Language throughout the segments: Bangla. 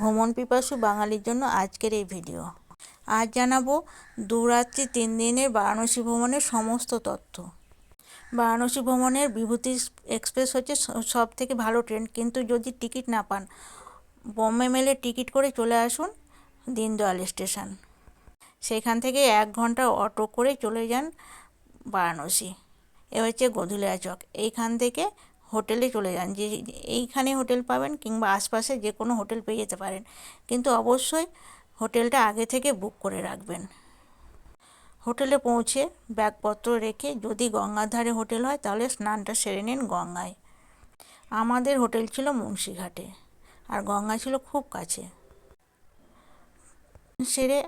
ভ্রমণ পিপাসু বাঙালির জন্য আজকের এই ভিডিও। আজ জানাব দু রাত্রি তিন দিনের বারাণসী ভ্রমণের সমস্ত তথ্য। বারাণসী ভ্রমণের বিভূতি এক্সপ্রেস হচ্ছে সব থেকে ভালো ট্রেন। কিন্তু যদি টিকিট না পান, বোম্বে মেলে টিকিট করে চলে আসুন দীনদয়াল স্টেশন। সেখান থেকে এক ঘণ্টা অটো করে চলে যান বারাণসী। এ হচ্ছে গধুলিয়া চক এইখান থেকে হোটেলে চলে যান। যে এইখানে হোটেল পাবেন কিংবা আশপাশে যে কোনো হোটেল পেয়ে যেতে পারেন। কিন্তু অবশ্যই হোটেলটা আগে থেকে বুক করে রাখবেন। হোটেলে পৌঁছে ব্যাগপত্র রেখে যদি গঙ্গার ধারে হোটেল হয় তাহলে স্নানটা সেরে নিন গঙ্গায়। আমাদের হোটেল ছিল মুন্সিঘাটে আর গঙ্গা ছিল খুব কাছে। সেরে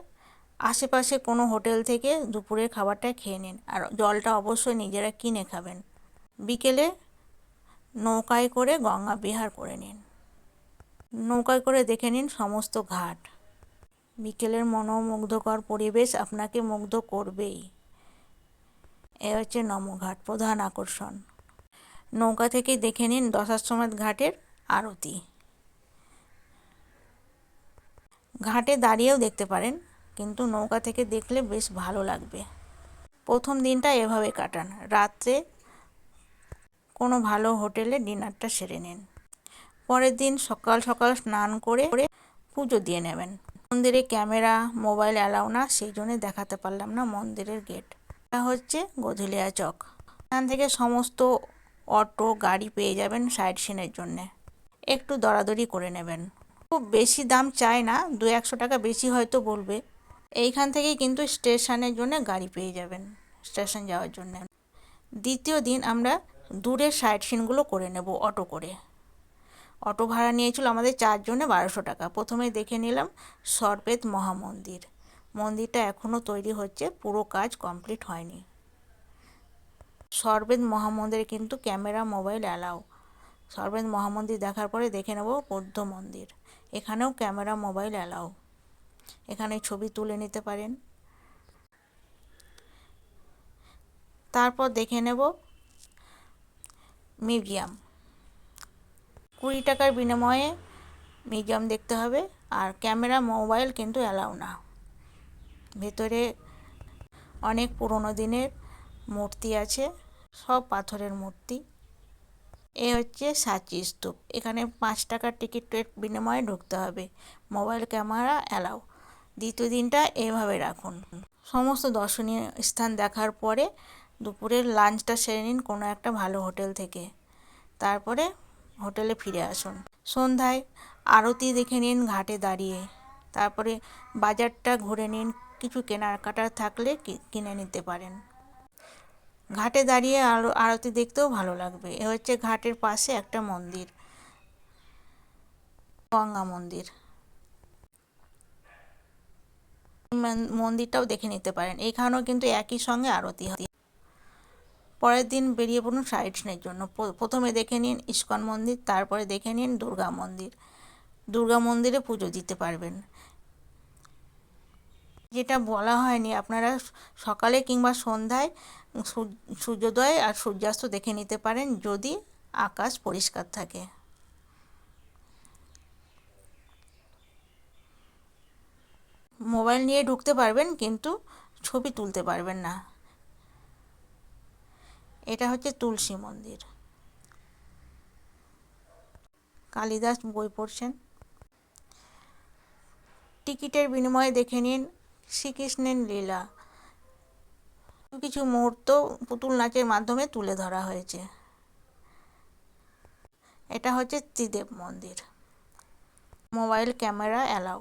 আশেপাশে কোনো হোটেল থেকে দুপুরের খাবারটা খেয়ে নিন আর জলটা অবশ্যই নিজেরা কিনে খাবেন। বিকেলে নৌকায় করে গঙ্গা বিহার করে নিন। নৌকায় করে দেখে নিন সমস্ত ঘাট। বিকেলের মনোমুগ্ধকর পরিবেশ আপনাকে মুগ্ধ করবেই। এ হচ্ছে নমঘাট প্রধান আকর্ষণ। নৌকা থেকে দেখে নিন দশাশ্বমেধ ঘাটের আরতি। ঘাটে দাঁড়িয়েও দেখতে পারেন, কিন্তু নৌকা থেকে দেখলে বেশ ভালো লাগবে। প্রথম দিনটা এভাবে কাটান। রাত্রে কোনো ভালো হোটেলে ডিনারটা সেরে নিন। পরের দিন সকাল সকাল স্নান করে পুজো দিয়ে নেবেন। মন্দিরে ক্যামেরা, মোবাইল অ্যালাউ না, সেই জন্য দেখাতে পারলাম না মন্দিরের গেট। এটা হচ্ছে গধুলিয়া চক। এখান থেকে সমস্ত অটো, গাড়ি পেয়ে যাবেন সাইড সিনের জন্যে। একটু দরাদরি করে নেবেন। খুব বেশি দাম চায় না দু একশো টাকা বেশি হয়তো বলবে। এইখান থেকেই কিন্তু স্টেশনের জন্য গাড়ি পেয়ে যাবেন, স্টেশন যাওয়ার জন্য। দ্বিতীয় দিন আমরা দূরের সাইড সিনগুলো করে নেব অটো করে। অটো ভাড়া নিয়েছিল আমাদের চারজনে বারোশো টাকা। প্রথমে দেখে নিলাম সরবেদ মহামন্দির। মন্দিরটা এখনও তৈরি হচ্ছে, পুরো কাজ কমপ্লিট হয়নি। সরবেদ মহামন্দিরে কিন্তু ক্যামেরা, মোবাইল অ্যালাও সরবেদ মহামন্দির দেখার পরে দেখে নেব বৌদ্ধ মন্দির। এখানেও ক্যামেরা, মোবাইল অ্যালাও এখানে ছবি তুলে নিতে পারেন। তারপর দেখে নেব মিউজিয়াম কুড়ি টাকার বিনিময়ে মিউজিয়াম দেখতে হবে, আর ক্যামেরা, মোবাইল কিন্তু অ্যালাউ না। ভেতরে অনেক পুরনো দিনের মূর্তি আছে, সব পাথরের মূর্তি। এ হচ্ছে সাঁচি স্তূপ। এখানে পাঁচ টাকার টিকিটের বিনিময়ে ঢুকতে হবে। Mobile, camera allow. দ্বিতীয় দিনটা এভাবে রাখুন। সমস্ত দর্শনীয় স্থান দেখার পরে দুপুরের লাঞ্চটা সেরে নিন কোনো একটা ভালো হোটেল থেকে। তারপরে হোটেলে ফিরে আসুন। সন্ধ্যায় আরতি দেখে নিন ঘাটে দাঁড়িয়ে। তারপরে বাজারটা ঘুরে নিন, কিছু কেনাকাটা থাকলে কিনে নিতে পারেন। ঘাটে দাঁড়িয়ে আলো আরতি দেখতেও ভালো লাগবে। এ হচ্ছে ঘাটের পাশে একটা মন্দির। গঙ্গা মন্দির। মন্দিরটাও দেখে নিতে পারেন। এখানেও কিন্তু একই সঙ্গে আরতি হয়। পরের দিন বেরিয়ে পড়ুন সাইড সিনের জন্য। প্রথমে দেখে নিন ইস্কন মন্দির, তারপরে দেখে নিন দুর্গা মন্দির। দুর্গা মন্দিরে পুজো দিতে পারবেন। যেটা বলা হয়নি, আপনারা সকালে কিংবা সন্ধ্যায় সূর্যোদয় আর সূর্যাস্ত দেখে নিতে পারেন যদি আকাশ পরিষ্কার থাকে। মোবাইল নিয়ে ঢুকতে পারবেন কিন্তু ছবি তুলতে পারবেন না। এটা হচ্ছে তুলসী মন্দির। কালিদাস বই পড়ছেন। টিকিটের বিনিময়ে দেখে নিন শ্রীকৃষ্ণের লীলা। কিছু মুহূর্ত পুতুল নাচের মাধ্যমে তুলে ধরা হয়েছে। এটা হচ্ছে ত্রিদেব মন্দির। Mobile camera allow.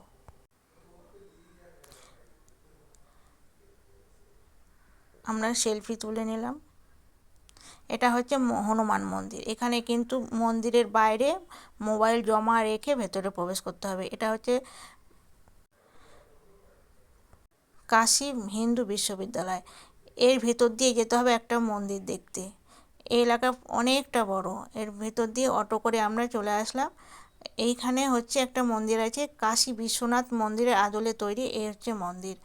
আমরা সেলফি তুলে নিলাম। এটা হচ্ছে হনুমান মন্দির। এখানে কিন্তু মন্দিরের বাইরে মোবাইল জমা রেখে ভেতরে প্রবেশ করতে হবে। এটা হচ্ছে কাশী হিন্দু বিশ্ববিদ্যালয়। এর ভেতর দিয়ে যেতে হবে একটা মন্দির দেখতে। এই এলাকা অনেকটা বড়। এর ভেতর দিয়ে অটো করে আমরা চলে আসলাম। এইখানে হচ্ছে একটা মন্দির আছে, কাশী বিশ্বনাথ মন্দিরের আদলে তৈরি। এই হচ্ছে মন্দির।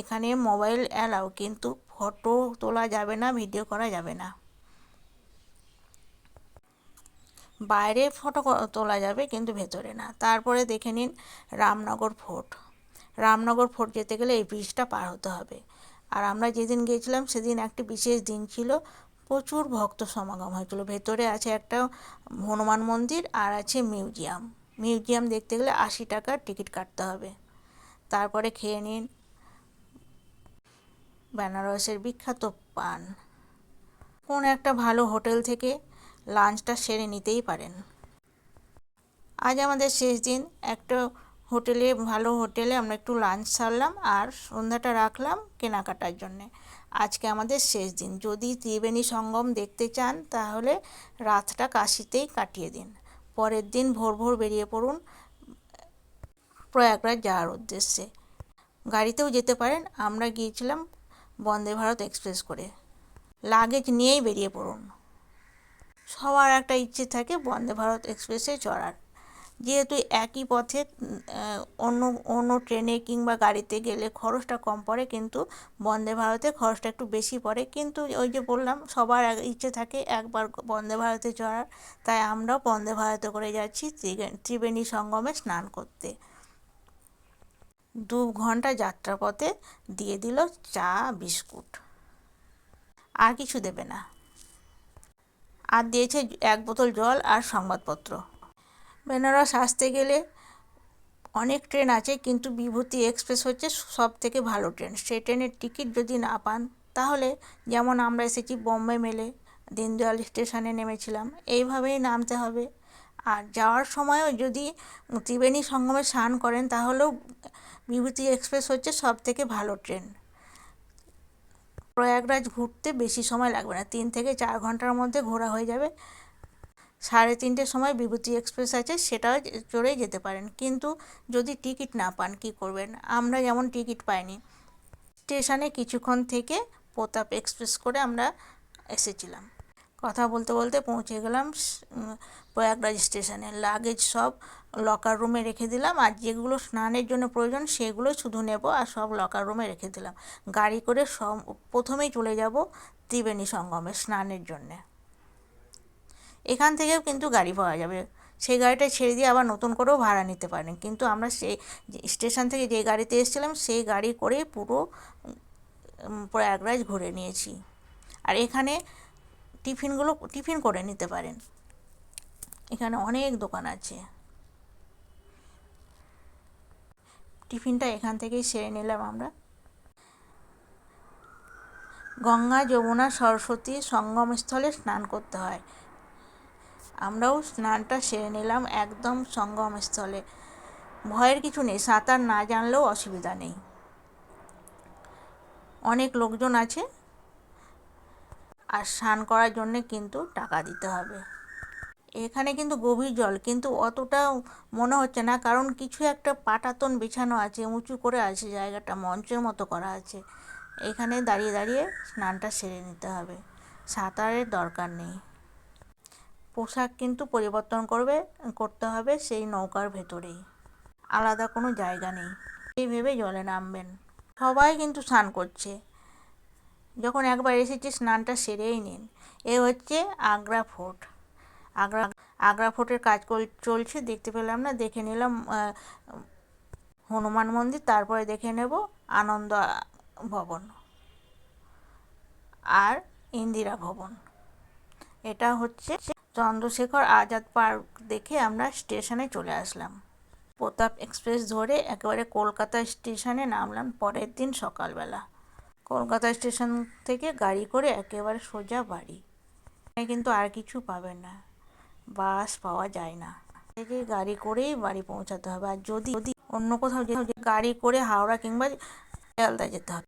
এখানে মোবাইল অ্যালাউ কিন্তু ফটো তোলা যাবে না, ভিডিও করা যাবে না। বাইরে ফটো তোলা যাবে কিন্তু ভেতরে না। তারপরে দেখে নিন রামনগর ফোর্ট। রামনগর ফোর্ট যেতে গেলে এই ব্রিজটা পার হতে হবে। আর আমরা যেদিন গিয়েছিলাম সেদিন একটি বিশেষ দিন ছিল। প্রচুর ভক্ত সমাগম হয়েছিল। ভেতরে আছে একটা হনুমান মন্দির আর আছে মিউজিয়াম। মিউজিয়াম দেখতে গেলে আশি টাকার টিকিট কাটতে হবে। তারপরে খেয়ে নিন বেনারসের বিখ্যাত পান। কোন একটা ভালো হোটেল থেকে লাঞ্চটা সেরে নিতেই পারেন। আজ আমাদের শেষ দিন। একটা হোটেলে, ভালো হোটেলে আমরা একটু লাঞ্চ সারলাম আর সন্ধ্যাটা রাখলাম কেনাকাটার জন্যে। আজকে আমাদের শেষ দিন। যদি ত্রিবেণী সঙ্গম দেখতে চান, তাহলে রাতটা কাশিতেই কাটিয়ে দিন। পরের দিন ভোর ভোর বেরিয়ে পড়ুন প্রয়াগরাজ যাওয়ার উদ্দেশ্যে। গাড়িতেও যেতে পারেন। আমরা গিয়েছিলাম বন্দে ভারত এক্সপ্রেস করে। লাগেজ নিয়েই বেরিয়ে পড়ুন। সবার একটা ইচ্ছে থাকে বন্দে ভারত এক্সপ্রেসে চড়ার। যেহেতু একই পথে অন্য অন্য ট্রেনে কিংবা গাড়িতে গেলে খরচটা কম পড়ে, কিন্তু বন্দে ভারতে খরচটা একটু বেশি পড়ে। কিন্তু ওই যে বললাম, সবার ইচ্ছে থাকে একবার বন্দে ভারতে চড়ার। তাই আমরাও বন্দে ভারতে করে যাচ্ছি ত্রিবেণী সঙ্গমে স্নান করতে। দু ঘণ্টা যাত্রাপথে দিয়ে দিল চা, বিস্কুট। আর কিছু দেবে না। আর দিয়েছে এক বোতল জল আর সংবাদপত্র। বেনারস আসতে গেলে অনেক ট্রেন আছে, কিন্তু বিভূতি এক্সপ্রেস হচ্ছে সব থেকে ভালো ট্রেন। সেই ট্রেনের টিকিট যদি না পান, তাহলে যেমন আমরা এসেছি বম্বে মেলে, দিনদয়াল স্টেশনে নেমেছিলাম, এইভাবেই নামতে হবে। আর যাওয়ার সময়ও যদি ত্রিবেণী সঙ্গমে স্নান করেন, তাহলেও বিভূতি এক্সপ্রেস হচ্ছে সব থেকে ভালো ট্রেন। প্রয়াগরাজ ঘুরতে বেশি সময় লাগবে না। তিন থেকে চার ঘণ্টার মধ্যে ঘোরা হয়ে যাবে। সাড়ে তিনটের সময় বিভূতি এক্সপ্রেস আছে, সেটাও চড়েই যেতে পারেন। কিন্তু যদি টিকিট না পান, কি করবেন? আমরা যেমন টিকিট পাইনি। স্টেশনে কিছুক্ষণ থেকে প্রতাপ এক্সপ্রেস করে আমরা এসেছিলাম। কথা বলতে বলতে পৌঁছে গেলাম প্রয়াগরাজ স্টেশনে। লাগেজ সব লকার রুমে রেখে দিলাম, আর যেগুলো স্নানের জন্য প্রয়োজন সেগুলো শুধু নেব আর সব লকার রুমে রেখে দিলাম। গাড়ি করে সব প্রথমেই চলে যাব ত্রিবেণী সঙ্গমে স্নানের জন্যে। এখান থেকেও কিন্তু গাড়ি পাওয়া যাবে। সেই গাড়িটা ছেড়ে দিয়ে আবার নতুন করেও ভাড়া নিতে পারেন। কিন্তু আমরা সেই স্টেশন থেকে যে গাড়িতে এসেছিলাম, সেই গাড়ি করেই পুরো প্রয়াগরাজ ঘুরে নিয়েছি। আর এখানে টিফিনগুলো, টিফিন করে নিতে পারেন। এখানে অনেক দোকান আছে। টিফিনটা এখান থেকেই সেরে নিলাম আমরা। গঙ্গা, যমুনা, সরস্বতী সঙ্গমস্থলে স্নান করতে হয়। আমরাও স্নানটা সেরে নিলাম একদম সঙ্গমস্থলে। ভয়ের কিছু নেই, সাঁতার না জানলেও অসুবিধা নেই। অনেক লোকজন আছে আর স্নান করার জন্যে কিন্তু টাকা দিতে হবে। এখানে কিন্তু গভীর জল, কিন্তু অতটা মনে হচ্ছে না, কারণ কিছু একটা পাটাতন বিছানো আছে, উঁচু করে আছে জায়গাটা, মঞ্চের মতো করা আছে। এখানে দাঁড়িয়ে দাঁড়িয়ে স্নানটা সেরে নিতে হবে, সাঁতারের দরকার নেই। পোশাক কিন্তু পরিবর্তন করবে, করতে হবে সেই নৌকার ভেতরেই। আলাদা কোনো জায়গা নেই, এই ভেবে জলে নামবেন। সবাই কিন্তু স্নান করছে। যখন একবার এসেছি, স্নানটা সেরেই নিন। এ হচ্ছে আগ্রা ফোর্ট। আগ্রা আগ্রা ফোর্টের কাজ চলছে, দেখতে পেলাম না, দেখে নিলাম হনুমান মন্দির, তারপরে দেখে নেব আনন্দ ভবন আর ইন্দিরা ভবন। এটা হচ্ছে চন্দ্রশেখর আজাদ পার্ক দেখে আমরা স্টেশনে চলে আসলাম। প্রতাপ এক্সপ্রেস ধরে একেবারে কলকাতা স্টেশনে নামলাম পরের দিন সকালবেলা। কলকাতা স্টেশন থেকে গাড়ি করে একেবারে সোজা বাড়ি। কিন্তু আর কিছু পাবেন না। বাস পাওয়া যায় না। থেকে গাড়ি করেই বাড়ি পৌঁছাতে হবে। আর যদি যদি অন্য কোথাও যেতে গাড়ি করে হাওড়া কিংবা শিয়ালদা যেতে হবে।